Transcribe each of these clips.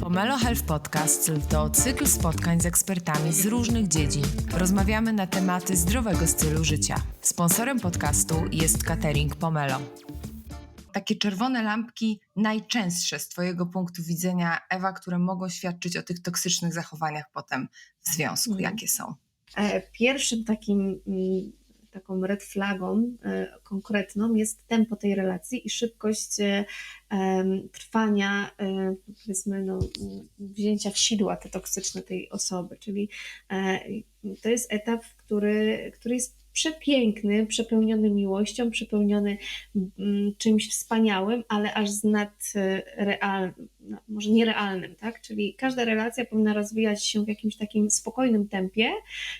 Pomelo Health Podcast to cykl spotkań z ekspertami z różnych dziedzin. Rozmawiamy na tematy zdrowego stylu życia. Sponsorem podcastu jest catering Pomelo. Takie czerwone lampki najczęstsze z Twojego punktu widzenia, Ewa, które mogą świadczyć o tych toksycznych zachowaniach potem w związku. Mhm. Jakie są? E, Pierwszym takim, mm, taką red flagą e, konkretną jest tempo tej relacji i szybkość e, trwania, e, powiedzmy, no, wzięcia w sidła te toksyczne tej osoby. Czyli to jest etap, który, który jest przepiękny, przepełniony miłością, przepełniony mm, czymś wspaniałym, ale aż z nadrealnym, no, może nierealnym, tak? Czyli każda relacja powinna rozwijać się w jakimś takim spokojnym tempie,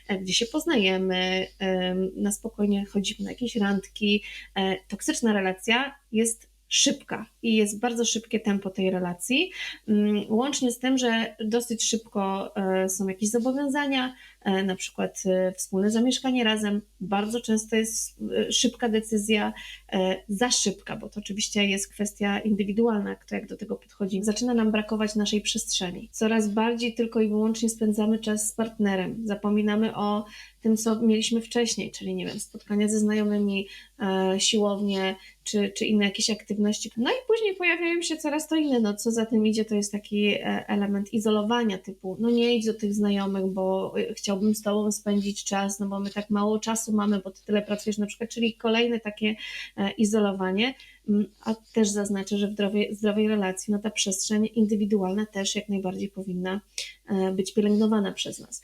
e, gdzie się poznajemy, em, na spokojnie chodzimy na jakieś randki. E, Toksyczna relacja jest szybka i jest bardzo szybkie tempo tej relacji, mm, łącznie z tym, że dosyć szybko e, są jakieś zobowiązania, e, na przykład e, wspólne zamieszkanie razem. Bardzo często jest szybka decyzja, za szybka, bo to oczywiście jest kwestia indywidualna, kto jak do tego podchodzi. Zaczyna nam brakować naszej przestrzeni. Coraz bardziej tylko i wyłącznie spędzamy czas z partnerem. Zapominamy o tym, co mieliśmy wcześniej, czyli nie wiem, spotkania ze znajomymi, siłownie, czy, czy inne jakieś aktywności. No i później pojawiają się coraz to inne. No co za tym idzie, to jest taki e, element izolowania typu, no nie idź do tych znajomych, bo e, chciałbym z tobą spędzić czas, no bo my tak mało czasu mamy, bo ty tyle pracujesz na przykład, czyli kolejne takie e, izolowanie. Mm, A też zaznaczę, że w zdrowej, zdrowej relacji no ta przestrzeń indywidualna też jak najbardziej powinna e, być pielęgnowana przez nas.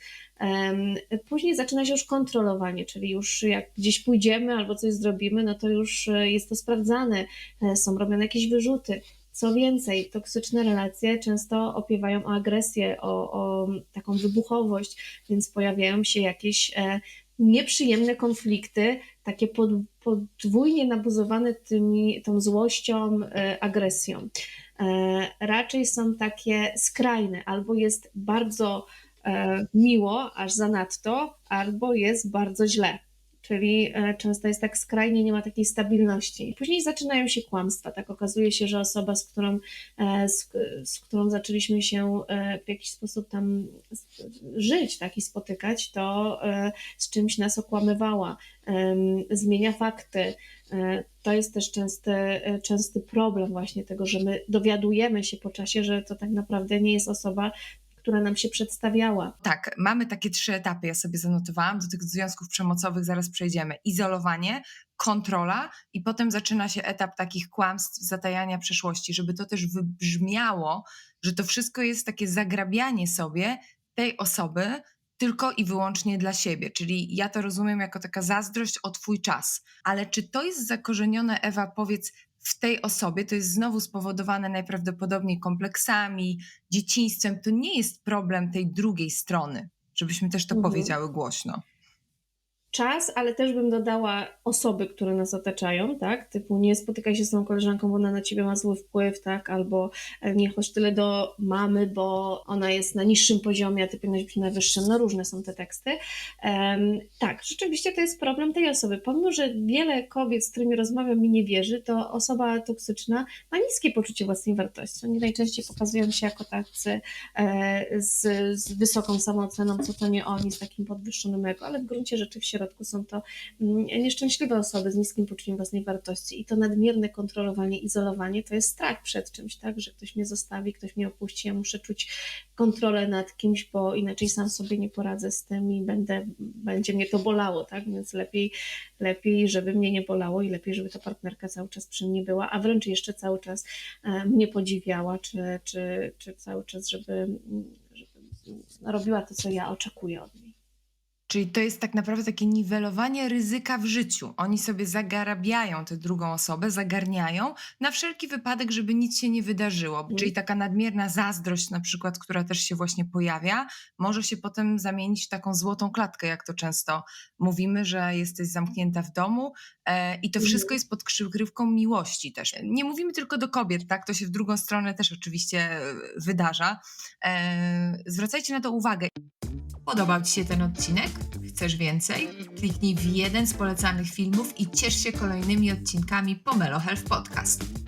Później zaczyna się już kontrolowanie, czyli już jak gdzieś pójdziemy albo coś zrobimy, no to już e, jest to sprawdzane, e, są robione jakieś wyrzuty. Co więcej, toksyczne relacje często opiewają o agresję, o, o taką wybuchowość, więc pojawiają się jakieś nieprzyjemne konflikty, takie pod, podwójnie nabuzowane tymi, tą złością, e, agresją. E, Raczej są takie skrajne, albo jest bardzo e, miło, aż zanadto, albo jest bardzo źle. Czyli e, często jest tak skrajnie, nie ma takiej stabilności. Później zaczynają się kłamstwa. Tak okazuje się, że osoba, z którą, e, z, z którą zaczęliśmy się e, w jakiś sposób tam żyć, tak i spotykać, to z czymś nas okłamywała, zmienia fakty. To jest też częsty, częsty problem właśnie tego, że my dowiadujemy się po czasie, że to tak naprawdę nie jest osoba, która nam się przedstawiała. Tak, mamy takie trzy etapy, ja sobie zanotowałam. Do tych związków przemocowych zaraz przejdziemy. Izolowanie, kontrola i potem zaczyna się etap takich kłamstw, zatajania przeszłości, żeby to też wybrzmiało, że to wszystko jest takie zagrabianie sobie tej osoby tylko i wyłącznie dla siebie. Czyli ja to rozumiem jako taka zazdrość o twój czas. Ale czy to jest zakorzenione, Ewa, powiedz, w tej osobie, to jest znowu spowodowane najprawdopodobniej kompleksami, dzieciństwem, to nie jest problem tej drugiej strony, żebyśmy też to Mhm. powiedziały głośno. Czas, ale też bym dodała osoby, które nas otaczają, tak? Typu nie spotykaj się z tą koleżanką, bo ona na ciebie ma zły wpływ, tak? Albo e, nie chodź tyle do mamy, bo ona jest na niższym poziomie, a ty powinnaś być na wyższym. No różne są te teksty. Em, tak, rzeczywiście to jest problem tej osoby. Pomimo, że wiele kobiet, z którymi rozmawiam, mi nie wierzy, to osoba toksyczna ma niskie poczucie własnej wartości. Oni najczęściej pokazują się jako tacy e, z, z wysoką samooceną, co to nie oni, z takim podwyższonym ego, ale w gruncie rzeczy w środku są to mm, nieszczęśliwe osoby z niskim poczuciem własnej wartości i to nadmierne kontrolowanie, izolowanie to jest strach przed czymś, tak, że ktoś mnie zostawi, ktoś mnie opuści, ja muszę czuć kontrolę nad kimś, bo inaczej sam sobie nie poradzę z tym i będę, będzie mnie to bolało, tak, więc lepiej, lepiej, żeby mnie nie bolało i lepiej, żeby ta partnerka cały czas przy mnie była, a wręcz jeszcze cały czas e, mnie podziwiała, czy, czy, czy cały czas, żeby, żeby robiła to, co ja oczekuję od niej. Czyli to jest tak naprawdę takie niwelowanie ryzyka w życiu. Oni sobie zagarabiają tę drugą osobę, zagarniają na wszelki wypadek, żeby nic się nie wydarzyło. Mm. Czyli taka nadmierna zazdrość, na przykład, która też się właśnie pojawia, może się potem zamienić w taką złotą klatkę, jak to często mówimy, że jesteś zamknięta w domu e, i to Mhm. wszystko jest pod przykrywką miłości też. Nie mówimy tylko do kobiet, tak? To się w drugą stronę też oczywiście e, wydarza. E, zwracajcie na to uwagę. Podobał Ci się ten odcinek? Chcesz więcej? Kliknij w jeden z polecanych filmów i ciesz się kolejnymi odcinkami Pomelo Health Podcast.